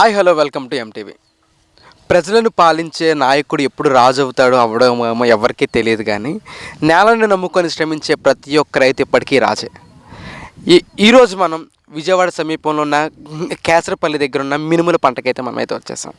Hi hello welcome to MTV ప్రజలను పాలించే నాయకుడు ఎప్పుడు రాజు అవుతాడో అవడం ఏమో ఎవరికీ తెలియదు కానీ నేలను నమ్ముకొని శ్రమించే ప్రతి ఒక్క రైతు ఇప్పటికీ రాజే. ఈ ఈరోజు మనం విజయవాడ సమీపంలో ఉన్న కేసరపల్లి దగ్గర ఉన్న మినుముల పంటకైతే మనం అయితే వచ్చేసాం.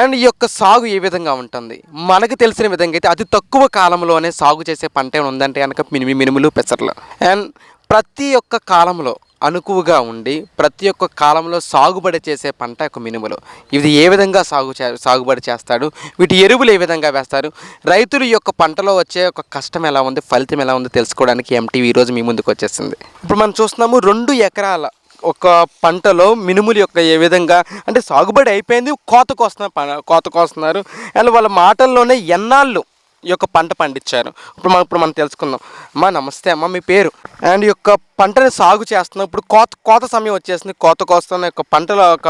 అండ్ ఈ యొక్క సాగు ఏ విధంగా ఉంటుంది? మనకు తెలిసిన విధంగా అయితే అతి తక్కువ కాలంలోనే సాగు చేసే పంట ఏమైనా ఉందంటే కనుక మినిమి మినుములు పెసర్లు. అండ్ ప్రతి ఒక్క కాలంలో అనుకువగా ఉండి ప్రతి ఒక్క కాలంలో సాగుబడి చేసే పంట ఒక మినుములు. ఇది ఏ విధంగా సాగు చే సాగుబడి చేస్తాడు? వీటి ఎరువులు ఏ విధంగా వేస్తారు? రైతులు యొక్క పంటలో వచ్చే ఒక కష్టం ఎలా ఉంది? ఫలితం ఎలా ఉంది? తెలుసుకోవడానికి ఎంటీవీ ఈరోజు మీ ముందుకు వచ్చేసింది. ఇప్పుడు మనం చూస్తున్నాము రెండు ఎకరాల ఒక పంటలో మినుములు యొక్క ఏ విధంగా అంటే సాగుబడి అయిపోయింది కోతకు వస్తున్నారు ప- కోతకు వస్తున్నారు. అండ్ వాళ్ళ మాటల్లోనే ఎన్నాళ్ళు ఈ యొక్క పంట పండించారు. ఇప్పుడు మనం ఇప్పుడు మనం తెలుసుకుందాం. అమ్మా నమస్తే అమ్మ మీ పేరు? అండ్ ఈ యొక్క పంటని సాగు చేస్తున్నాం ఇప్పుడు కోత కోత సమయం వచ్చేసింది. కోత కోస్తున్న యొక్క పంటల ఒక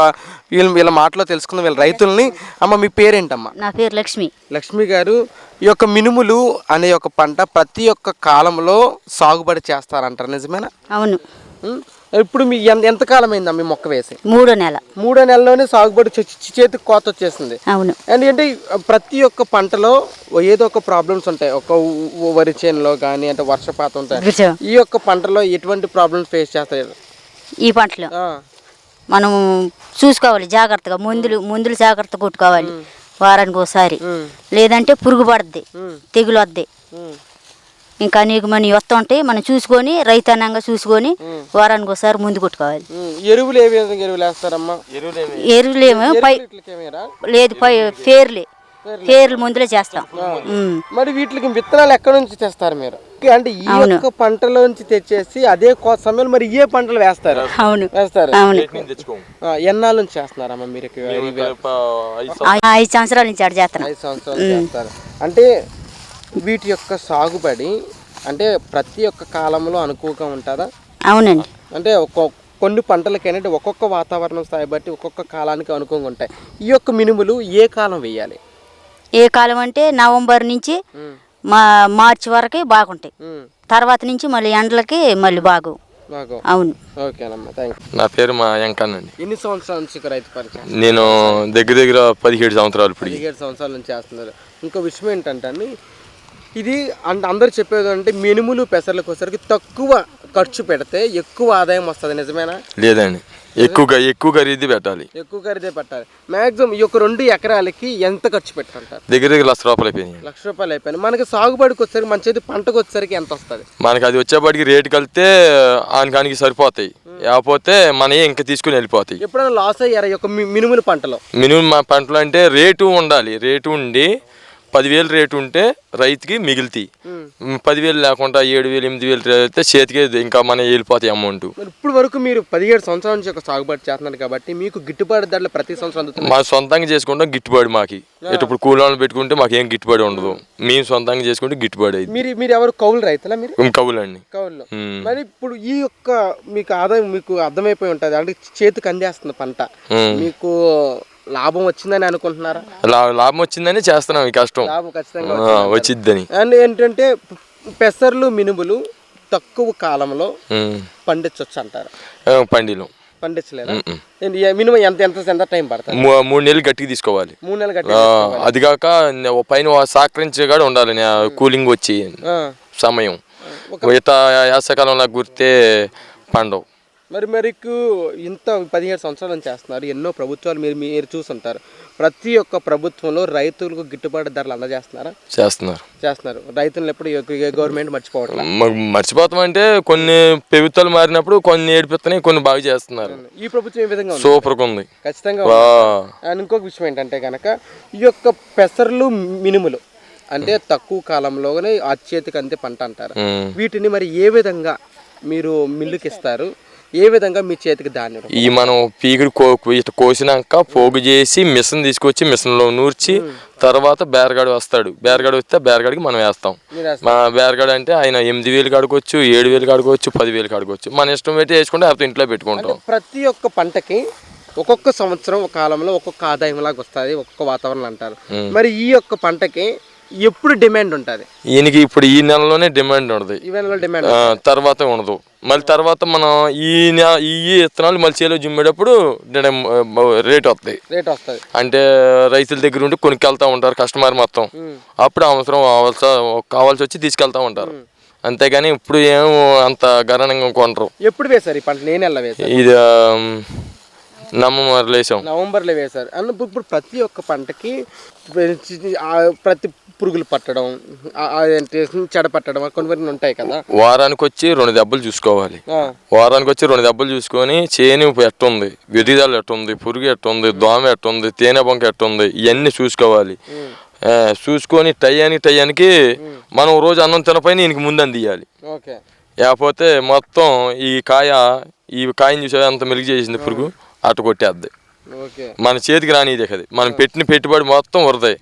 వీళ్ళ వీళ్ళ మాటలో తెలుసుకుందాం వీళ్ళ రైతుల్ని. అమ్మ మీ పేరేంటమ్మా? నా పేరు లక్ష్మి. లక్ష్మి గారు ఈ యొక్క మినుములు అనే ఒక పంట ప్రతి ఒక్క కాలంలో సాగుబడి చేస్తారంటారు. నిజమేనా? అవును? ఇప్పుడు మీ ఎంత ఎంతకాలం అయిందా మీ మొక్క వేసి? మూడో నెల. మూడో నెలలోనే సాగుబడి చేతికి కోత వచ్చేసింది. అవును. అంటే ప్రతి ఒక్క పంటలో ఏదో ఒక ప్రాబ్లమ్స్ ఉంటాయి. ఒక వరి చేనులో కానీ అంటే వర్షపాతం ఉంటాయి. ఈ యొక్క పంటలో ఎటువంటి ప్రాబ్లమ్స్ ఫేస్ చేస్తారు ఈ పంటలో? మనం చూసుకోవాలి జాగ్రత్తగా. మందులు మందులు జాగ్రత్త కొట్టుకోవాలి. వారానికి ఒకసారి. లేదంటే పురుగు పడుద్ది. తెగులు వద్ది. ఇంకా నీకు మన వస్తుంటే మనం చూసుకొని రైతాన్నంగా చూసుకొని వారానికి ఒకసారి ముందు కొట్టుకోవాలి. ఎరువులు ఏ విధంగా ఎరువులు వేస్తారమ్మా? ఎరువులేమో పై వీటికేమీరా? లేదు పై పేర్లే. పేర్లు. మందులే చేస్తాం. మరి వీటికి విత్తనాలు ఎక్కడ నుంచి తెస్తారు మీరు? అంటే ఈ. యొక్క పంటలోంచి తెచ్చేసి అదే సమయంలో మరి ఏ పంటలు వేస్తారు? అవును. వేస్తారు. ఎన్నాళ్ళ నుంచి చేస్తున్నారమ్మా మీరు? ఐదు సంవత్సరాల. నుంచి ఆడ చేస్తున్నాం. ఐదు సంవత్సరాలు చేస్తారు. అంటే వీటి యొక్క సాగుబడి అంటే ప్రతి ఒక్క కాలంలో అనుకువగా ఉంటుందా? అవునండి. అంటే ఒక్కొక్క కొన్ని పంటలకి ఏంటంటే ఒక్కొక్క వాతావరణం స్థాయి బట్టి ఒక్కొక్క కాలానికి అనుకూలంగా ఉంటాయి. ఈ యొక్క మినుములు ఏ కాలం వేయాలి? ఏ కాలం అంటే నవంబర్ నుంచి మా మార్చి వరకు బాగుంటాయి. తర్వాత నుంచి మళ్ళీ ఎండలకి మళ్ళీ బాగు. బాగు. అవును. ఓకేనమ్మా థ్యాంక్ నా పేరు మా వెంకన్నండి ఎన్ని సంవత్సరాల నుంచి రైతు పరిచయం? నేను దగ్గర దగ్గర పదిహేడు సంవత్సరాలు ఇప్పుడు పదిహేడు సంవత్సరాల నుంచి చేస్తున్నారు. ఇంకో విషయం ఏంటంటే అండి, ఇది అందరు చెప్పేది అంటే మినుములు పెసర్లకు వచ్చేసరికి తక్కువ ఖర్చు పెడితే ఎక్కువ ఆదాయం వస్తుంది నిజమేనా? లేదండి. ఎక్కువగా ఎక్కువ ఖరీదు పెట్టాలి. ఎక్కువ ఖరీదే పెట్టాలి. మ్యాక్సిమం ఈ యొక్క రెండు ఎకరాలకి ఎంత ఖర్చు పెట్టాలంటారు? దగ్గర దగ్గర లక్ష రూపాయలు అయిపోయినాయి లక్ష రూపాయలు అయిపోయింది మనకి సాగుబడికి వచ్చేసరికి మన చేతి పంటకు వచ్చేసరికి ఎంత వస్తుంది? మనకి అది వచ్చేపాటికి రేటు కలితే ఆనకానికి సరిపోతాయి. లేకపోతే మనవి ఇంకా తీసుకుని వెళ్ళిపోతాయి. ఎప్పుడైనా లాస్ అయ్యారా యొక్క మినుముల పంటలో? మినిమం మా పంటలు అంటే రేటు ఉండాలి. రేటు ఉండి పదివేలు రేటు ఉంటే రైతుకి మిగులుతాయి. పదివేలు లేకుండా ఏడు వేలు ఎనిమిది వేలు అయితే చేతికి ఇంకా మన వెళ్ళిపోతాయి అమౌంట్. ఇప్పుడు వరకు మీరు పదిహేడు సంవత్సరాల నుంచి ఒక సాగుబడి చేస్తున్నారు కాబట్టి మీకు గిట్టుబాటు ధరలు ప్రతి సంవత్సరం అందుతుంది మా సొంతంగా చేసుకుంటాం గిట్టుబాటు మాకి. ఇప్పుడు కూలీలను పెట్టుకుంటే మాకు ఏం గిట్టుబాటు ఉండదు. మేము సొంతంగా చేసుకుంటే గిట్టుబాటు అయింది మీరు మీరు ఎవరు కౌలు రైతులా మీరు? కౌలు ఉమ్. మరి ఇప్పుడు ఈ యొక్క మీకు ఆదాయం మీకు అర్థమైపోయి ఉంటుంది. అంటే చేతికి అందేస్తుంది పంట. మీకు లాభం వచ్చిందని అనుకుంటున్నారా? లాభం వచ్చిందని చేస్తున్నాం ఈ కష్టం. లాభం ఖచ్చితంగా ఆ, వచ్చిద్దని. అండ్ ఏంటంటే పెసర్లు మినుములు తక్కువ కాలంలో. పండించవచ్చు అంటారు. పండిలం. పండించలేదా? ఉమ్. ఏంటి, ఏ మినిమం ఎంత ఎంత ఎంత టైం పడుతుంది? మూడు నెలలు గట్టిగా తీసుకోవాలి. మూడు నెలలు గట్టి ఆ, అది కాక నే- ఓ పైన ఓ సహకరించే కూడా ఉండాలి. నే- కూలింగ్ వచ్చి సమయం. ఇత యాసకాలంలో గుర్తే పండవు. మరి మరికు ఇంత పదిహేడు సంవత్సరాల చేస్తున్నారు. ఎన్నో ప్రభుత్వాలు మీరు మీరు చూసుంటారు. ప్రతి ఒక్క ప్రభుత్వంలో రైతులకు గిట్టుబాటు ధరలు అందజేస్తున్నారా? చేస్తున్నారు. చేస్తున్నారు. రైతులను ఎప్పుడు గవర్నమెంట్ మర్చిపోవట్లేదు మర్చిపోతాం అంటే కొన్ని ప్రభుత్వాలు మారినప్పుడు కొన్ని ఏడిపిస్తున్నాయి కొన్ని బాగా చేస్తున్నారు. ఈ ప్రభుత్వం ఏ విధంగా సూపర్గా ఉంది. ఖచ్చితంగా ఇంకొక విషయం ఏంటంటే కనుక ఈ యొక్క పెసర్లు మినుములు అంటే తక్కువ కాలంలోనే అత్యేతికి అంతే పంట అంటారు. వీటిని మరి ఏ విధంగా మీరు మిల్లుకి ఇస్తారు ఏ విధంగా మీ చేతికి ధాన్యం ఈ మనం పీకుడు కో ఇట్లా కోసినాక పోగు చేసి మిషన్ తీసుకొచ్చి మిషన్లో నూర్చి తర్వాత బేరగాడు వస్తాడు. బేరగాడు వస్తే బేరగాడికి మనం వేస్తాం. మా బేరగాడు అంటే ఆయన ఎనిమిది వేలు కడుకోవచ్చు ఏడు వేలు కడుకోవచ్చు పది వేలు కడుకోవచ్చు. మన ఇష్టం పెట్టి వేసుకుంటే లేకపోతే ఇంట్లో పెట్టుకుంటాం. ప్రతి ఒక్క పంటకి ఒక్కొక్క సంవత్సరం ఒక కాలంలో ఒక్కొక్క ఆదాయం లాగా వస్తుంది ఒక్కొక్క వాతావరణం అంటారు. మరి ఈ యొక్క పంటకి ఎప్పుడు డిమాండ్ ఉంటుంది? ఈయనకి ఇప్పుడు ఈ నెలలోనే డిమాండ్ ఉంటుంది ఈవెంట్లో డిమాండ్ ఆ, తర్వాత ఉండదు. మళ్ళీ తర్వాత మనం ఈ నె- ఈ విత్తనాలు మళ్ళీ చేలో జిమ్మేటప్పుడు రేట్ వస్తాయి రేట్ వస్తుంది. అంటే రైతుల దగ్గర ఉండి కొనుక్కెళ్తా ఉంటారు కస్టమర్ మొత్తం. అప్పుడు అవసరం కావాల్సి వచ్చి తీసుకెళ్తా ఉంటారు. అంతేగాని ఇప్పుడు ఏం అంత గణనంగా కొనరు. ఎప్పుడు వేశారు ఈ పంట? నేను వేశారు? ఇది నమ్మ లేసాం నవంబర్లో వేశారు. అన్న ఇప్పుడు ప్రతి ఒక్క పంటకి ప్రతి పురుగులు పట్టడం ఏంటి చెడ పట్టడం కొన్ని కొన్ని ఉంటాయి కదా. వారానికి వచ్చి రెండు దెబ్బలు చూసుకోవాలి. వారానికి వచ్చి రెండు దెబ్బలు చూసుకొని చేను ఎట్టుంది విరిదాలు ఎట్టుంది పురుగు ఎట్టుంది దోమ ఎట్టుంది తేనె బొంక ఎట్టుంది ఇవన్నీ చూసుకోవాలి. చూసుకొని టయానికి టయానికి మనం రోజు అన్నం తినపైన ఈయనకి ముందు అందియాలి ఓకే. లేకపోతే మొత్తం ఈ కాయ ఈ కాయని చూసే అంత మెలుగు చేసింది పురుగు? అటు కొట్టేద్ది. మన చేతికి రానిది అది. మనం పెట్టిన పెట్టుబడి మొత్తం వరదాయి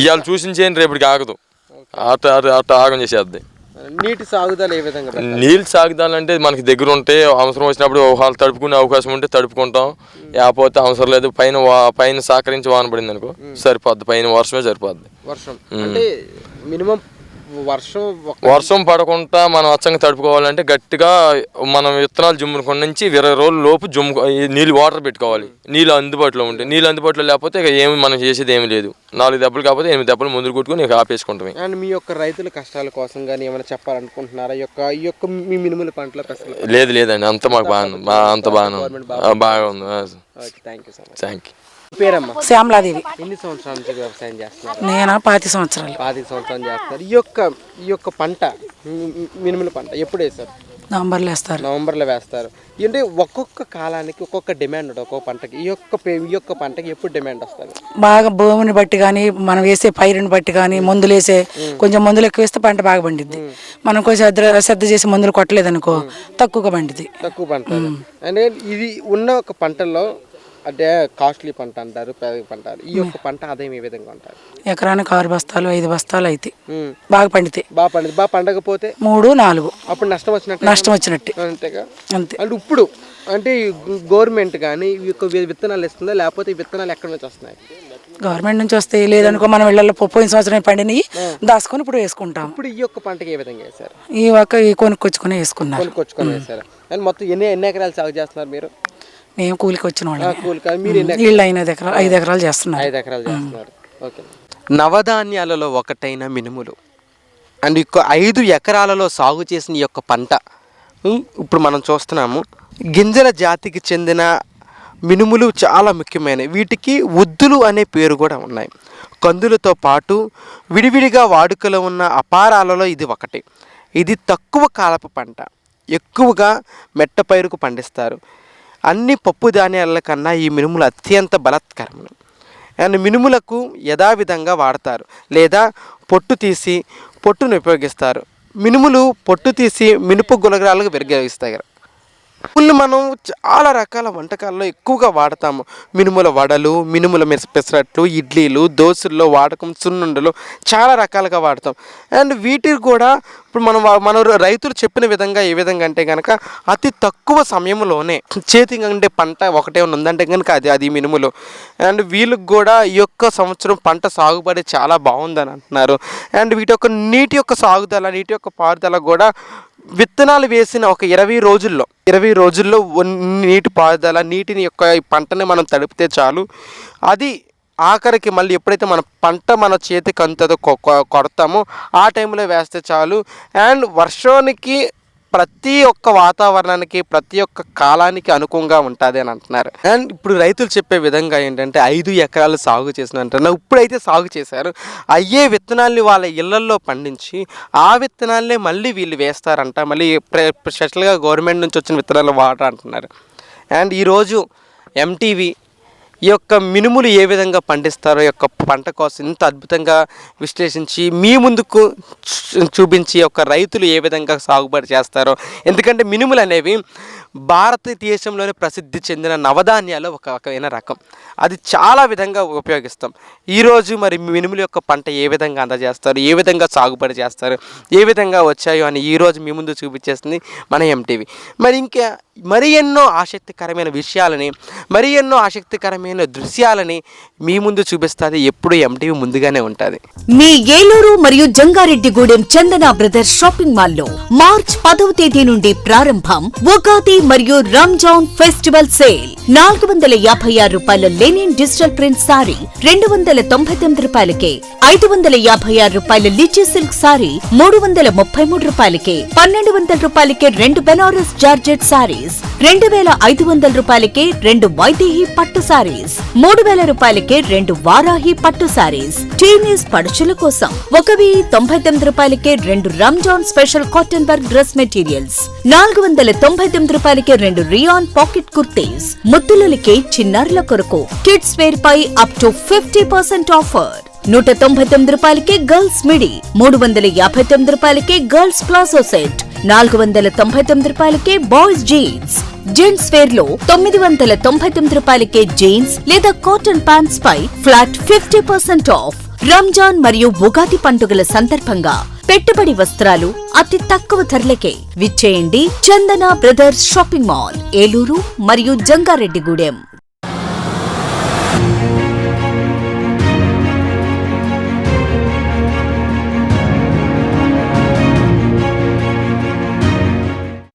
ఇవాళ చూసిన చేయని రేపటికి ఆగదు. అటు అటు అటు ఆగం చేసేద్ది. నీటి సాగుదల ఏ విధంగా? నీళ్ళు సాగుదాలంటే మనకి దగ్గర ఉంటే అవసరం వచ్చినప్పుడు వాళ్ళు తడుపుకునే అవకాశం ఉంటే తడుపుకుంటాం. లేకపోతే అవసరం లేదు పైన పైన సహకరించి వాన పడింది అనుకో సరిపోద్ది. పైన వర్షమే సరిపోద్ది. వర్షం. అంటే మినిమం వర్షం వర్షం పడకుండా మనం అచ్చంగా తడుపుకోవాలంటే గట్టిగా మనం విత్తనాలు జుమ్ముకున్న నుంచి ఇరవై రోజుల లోపు జుమ్ము నీళ్ళు వాటర్ పెట్టుకోవాలి. నీళ్ళు అందుబాటులో ఉంటాయి నీళ్ళు అందుబాటులో లేకపోతే ఇక ఏమి మనం చేసేది ఏమి లేదు. నాలుగు దెబ్బలు కాకపోతే ఎనిమిది దెబ్బలు ముందు కొట్టుకుని ఇక ఆపేసుకుంటామే. అండ్ మీ యొక్క రైతుల కష్టాల కోసం కానీ ఏమైనా చెప్పాలనుకుంటున్నారా? యొక్క ఈ యొక్క మీ మినుముల పంటల పెసలు లేదు లేదండి. అంత మాకు బాగా అంత ఆ, బాగా ఉంది okay thank you thank you పేరమ్మా. శ్యామలాదేవి. ఎన్ని సంవత్సరాల నుంచి వ్యవసాయం చేస్తున్నారు? నేను? పాతి సంవత్సరాలు. పాతిక సంవత్సరాలు చేస్తున్నారు. ఈ యొక్క ఈ యొక్క పంట మినుముల పంట ఎప్పుడు వేస్తారు? నవంబర్లో వేస్తారు. నవంబర్లో వేస్తారు. అంటే ఒక్కొక్క కాలానికి ఒక్కొక్క డిమాండ్ ఉంటుంది ఒక్కొక్క పంటకి. ఈ యొక్క ఈ యొక్క పంటకి ఎప్పుడు డిమాండ్ వస్తుంది? బాగా భూమిని బట్టి కానీ మనం వేసే పైరుని బట్టి కానీ మందులు వేసే కొంచెం మందులు ఎక్కువ వేస్తే పంట బాగా పండిద్ది. మనం కొంచెం శ్రద్ధ శ్రద్ధ చేసి మందులు కొట్టలేదనుకో తక్కువగా పండిద్ది. తక్కువ పంట. అంటే ఇది ఉన్న ఒక పంటల్లో అంటే కాస్ట్లీ పంట అంటారు పేద పంట అంటారు. ఈ యొక్క పంట ఆదాయం ఏ విధంగా ఉంటారు ఎకరానికి ఆరు బస్తాలు ఐదు బస్తాలు అయితే బాగా పండితే. బాగా పండుది బాగా పండకపోతే? మూడు నాలుగు. అప్పుడు నష్టం వచ్చినట్టు నష్టం వచ్చినట్టే. అంతేగా? అంతే. అంటే ఇప్పుడు అంటే గవర్నమెంట్ కానీ ఈ యొక్క వి- విత్తనాలు ఇస్తుందా? లేకపోతే ఈ విత్తనాలు ఎక్కడి నుంచి వస్తున్నాయి? గవర్నమెంట్ నుంచి వస్తాయి లేదనుకో మనం ఇళ్ళల్లో పో- పోయిన సంవత్సరం పండినవి దాచుకొని ఇప్పుడు వేసుకుంటాం ఇప్పుడు ఈ యొక్క పంటకి ఏ విధంగా వేశారు? ఈ ఒక్క ఈ కొనుక్కొచ్చుకొని వేసుకున్నారు. కొనుక్కొచ్చుకొని వేశారు. అండ్ మొత్తం ఎన్ని ఎన్ని ఎకరాలు సాగు చేస్తున్నారు మీరు? మేము కూలికి వచ్చిన వాళ్ళం వీళ్ళు ఐదు ఎకరాలు ఐదు ఎకరాలు చేస్తున్నారు. ఐదు ఎకరాలు చేస్తున్నారు. ఓకే. నవధాన్యాలలో ఒకటైన మినుములు. అండ్ ఇక ఐదు ఎకరాలలో సాగు చేసిన ఈ యొక్క పంట ఇప్పుడు మనం చూస్తున్నాము గింజల జాతికి చెందిన మినుములు చాలా ముఖ్యమైనవి. వీటికి ఉద్దులు అనే పేరు కూడా ఉన్నాయి. కందులతో పాటు విడివిడిగా వాడుకలో ఉన్న అపారాలలో ఇది ఒకటి. ఇది తక్కువ కాలపు పంట. ఎక్కువగా మెట్ట పైరుకు పండిస్తారు. అన్ని పప్పు ధాన్యాల కన్నా ఈ మినుములు అత్యంత బలత్కరములు అండ్ మినుములకు యథావిధంగా వాడతారు. లేదా పొట్టు తీసి పొట్టును ఉపయోగిస్తారు. మినుములు పొట్టు తీసి మినుపు గులగరాలకు విరగగిస్తాయి మినుములు మనం చాలా రకాల వంటకాల్లో ఎక్కువగా వాడతాము. మినుముల వడలు మినుముల పెసరట్లు ఇడ్లీలు దోశల్లో వాడకం సున్నుండలు చాలా రకాలుగా వాడతాం. అండ్ వీటికి కూడా ఇప్పుడు మనం మన రైతులు చెప్పిన విధంగా ఏ విధంగా అంటే కనుక అతి తక్కువ సమయంలోనే చేతి అంటే పంట ఒకటే ఉందంటే కనుక అది అది మినుములు. అండ్ వీళ్ళకి కూడా ఈ యొక్క సంవత్సరం పంట సాగుబడి చాలా బాగుందని అంటున్నారు. అండ్ వీటి యొక్క నీటి యొక్క సాగుదల నీటి యొక్క పారుదల కూడా విత్తనాలు వేసిన ఒక ఇరవై రోజుల్లో ఇరవై రోజుల్లో నీటి పారుదల నీటిని యొక్క పంటని మనం తడిపితే చాలు. అది ఆఖరికి మళ్ళీ ఎప్పుడైతే మన పంట మన చేతికి అంతదో కొ- కొడతామో ఆ టైంలో వేస్తే చాలు. అండ్ వర్షానికి ప్రతి ఒక్క వాతావరణానికి ప్రతి ఒక్క కాలానికి అనుకూలంగా ఉంటుంది అని అంటున్నారు. అండ్ ఇప్పుడు రైతులు చెప్పే విధంగా ఏంటంటే ఐదు ఎకరాలు సాగు చేసిన అంటున్నారు. ఇప్పుడైతే సాగు చేశారు. అయ్యే విత్తనాల్ని వాళ్ళ ఇళ్ళల్లో పండించి ఆ విత్తనాలనే మళ్ళీ వీళ్ళు వేస్తారంట. మళ్ళీ స్పెషల్గా గవర్నమెంట్ నుంచి వచ్చిన విత్తనాలు వాడరంటున్నారు. అండ్ ఈరోజు ఎంటీవీ ఈ యొక్క మినుములు ఏ విధంగా పండిస్తారో యొక్క పంట కోసం ఇంత అద్భుతంగా విశ్లేషించి మీ ముందుకు చూపించి యొక్క రైతులు ఏ విధంగా సాగుబడి చేస్తారో. ఎందుకంటే మినుములు అనేవి భారతదేశంలోనే ప్రసిద్ధి చెందిన నవధాన్యాలు ఒక రకమైన రకం. అది చాలా విధంగా ఉపయోగిస్తాం. ఈరోజు మరి మినుముల యొక్క పంట ఏ విధంగా అందజేస్తారు? ఏ విధంగా సాగుబడి చేస్తారు? ఏ విధంగా వచ్చాయో అని ఈరోజు మీ ముందు చూపించేస్తుంది మన ఎంటీవీ మరి ఇంకా మరి ఎన్నో ఆసక్తికరమైన విషయాలని మరి ఎన్నో ఆసక్తికరమైన దృశ్యాలని మీ ముందు చూపిస్తుంది ఎప్పుడు ఎంటీవీ ముందుగానే ఉంటుంది. మీ ఏలూరు మరియు జంగారెడ్డిగూడెం చందన బ్రదర్స్ షాపింగ్ మాల్లో మార్చ్ పదవ తేదీ నుండి ప్రారంభం ఉగాది మరియు రంజాన్ ఫెస్టివల్ సేల్. నాలుగు వందల యాభై ఆరు రూపాయల బెనిన్ డిజిటల్ ప్రింట్ సారీ రెండు వందల తొంభై తొమ్మిది రూపాయలకే ఐదు వందల యాభై ఆరు రూపాయల లిచీ సిల్క్ సారీ మూడు వందల ముప్పై మూడు రూపాయలకే పన్నెండు వందల రూపాయలకే రెండు బెనారస్ జార్జెట్ సారీస్ రెండు వేల ఐదు వందల రూపాయలకే రెండు వైదేహి పట్టు సారీస్ మూడు వేల రూపాయలకే రెండు వారాహి పట్టు సారీస్. టీనేజ్ పడుచుల కోసం ఒక వెయ్యి తొంభై తొమ్మిది రూపాయలకే రెండు Ramzan special cotton work dress materials నాలుగు వందల తొంభై తొమ్మిది రూపాయలకే రెండు రియాన్ పాకెట్ కుర్తీస్ ముద్దులకే చిన్నారుల కొరకు. Kids wear pi up to fifty percent offer నూట తొంభై తొమ్మిది రూపాయలకే గర్ల్స్ మిడి మూడు వందల యాభై తొమ్మిది రూపాయలకే గర్ల్స్ ప్లాజో సెట్ నాలుగు వందల తొంభై తొమ్మిది రూపాయలకే బాయ్స్ జీన్స్ జెంట్స్ వేర్లో తొమ్మిది వందల తొంభై తొమ్మిది రూపాయలకే జీన్స్ లేదా కాటన్ ప్యాంట్స్ పై flat fifty percent off Ramzan మరియు ఉగాది పండుగల సందర్భంగా పెట్టుబడి వస్త్రాలు అతి తక్కువ ధరలకే. విచ్చేయండి Chandana brothers shopping mall Eluru మరియు జంగారెడ్డిగూడెం.